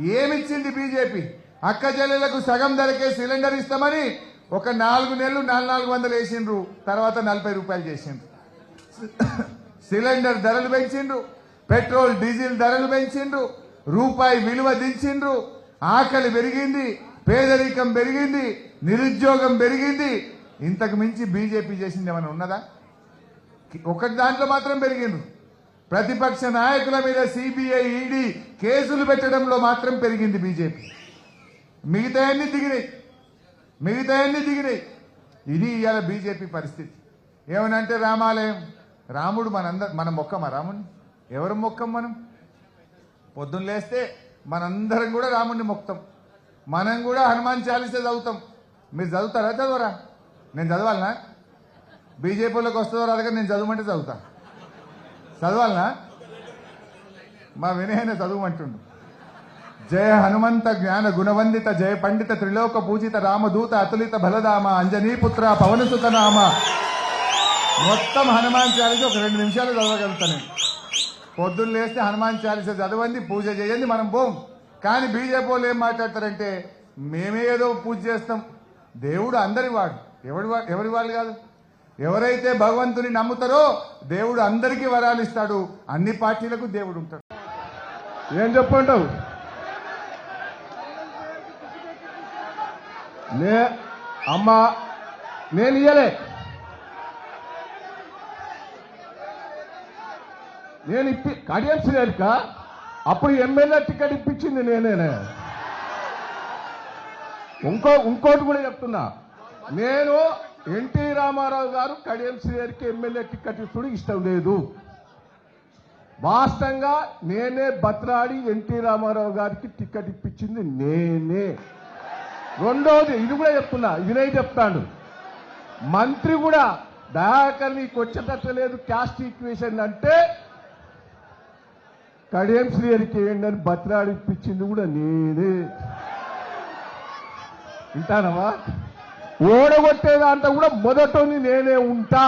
ఏమిచ్చింది BJP? అక్క చెల్లెలకు సగం ధరకే సిలిండర్ ఇస్తామని ఒక నాలుగు నెలలు నాలుగు నాలుగు వందలు వేసిండ్రు. తర్వాత నలభై రూపాయలు చేసిండ్రు. సిలిండర్ ధరలు పెంచిండ్రు. పెట్రోల్ డీజిల్ ధరలు పెంచిండ్రు. రూపాయి విలువ దించిండ్రు. ఆకలి పెరిగింది పేదరికం పెరిగింది నిరుద్యోగం పెరిగింది. ఇంతకు మించి బీజేపీ చేసింది ఏమైనా ఉన్నదా? ఒకటి దాంట్లో మాత్రం పెరిగిండ్రు. ప్రతిపక్ష నాయకుల మీద సిబిఐ ఈడీ కేసులు పెట్టడంలో మాత్రం పెరిగింది బీజేపీ మిగతా అన్ని దిగినాయి. మిగతా అన్ని దిగినాయి. ఇది ఇవాళ బీజేపీ పరిస్థితి. ఏమనంటే రామాలయం? రాముడు మనంద మన మొక్కమా రాముడిని ఎవరు మొక్కం మనం? పొద్దున్న లేస్తే మనందరం కూడా రాముడిని మొక్తాం మనం కూడా హనుమాన్ చాలీసే చదువుతాం. మీరు చదువుతారా చదవరా? నేను చదవాలనా? బీజేపీలోకి వస్తుందో రాదు కానీ నేను చదవమంటే చదువుతా. చదవాలనా? మా వినయన చదువుమంటుండు. జయ హనుమంత జ్ఞాన గుణవందిత జయ పండిత త్రిలోక పూజిత రామదూత అతులిత బలదామ అంజనీపుత్ర పవనసుత నామ. మొత్తం హనుమాన్ చాలీస ఒక రెండు నిమిషాలు చదవగలుగుతాను పొద్దున్న లేస్తే హనుమాన్ చాలీస చదవండి పూజ చేయండి మనం పోం. కానీ బీజేపీ వాళ్ళు ఏం మాట్లాడతారంటే మేమే ఏదో పూజ చేస్తాం. దేవుడు అందరి వాడు ఎవడి వాడు ఎవరి వాళ్ళు కాదు? ఎవరైతే భగవంతుని నమ్ముతారో దేవుడు అందరికీ వరాలు ఇస్తాడు. అన్ని పార్టీలకు దేవుడు ఉంటాడు. ఏం చెప్పంటావు? నే అమ్మా నేను ఇయ్యలే. నేను ఇప్పి కడియం శ్రేరిక అప్పుడు ఎమ్మెల్యే టికెట్ ఇప్పించింది నేనేనే. ఇంకో ఇంకోటి కూడా చెప్తున్నా. నేను ఎన్టీ రామారావు గారు కడియం శ్రీగారికి ఎమ్మెల్యే టికెట్ ఇస్తుడు ఇష్టం లేదు. వాస్తవంగా నేనే బత్రాడి ఎన్టీ రామారావు గారికి టికెట్ ఇప్పించింది నేనే. రెండోది ఇది కూడా చెప్తున్నా ఇదే చెప్తాను మంత్రి కూడా దయాకర్ నీకు వచ్చేటట్టు లేదు క్యాస్ట్ ఈక్వేషన్ అంటే కడియం శ్రీహరికి ఏంటని బతలాడి ఇప్పించింది కూడా నేనే. వింటానవా? ఓడగొట్టే కూడా మొదటని నేనే ఉంటా.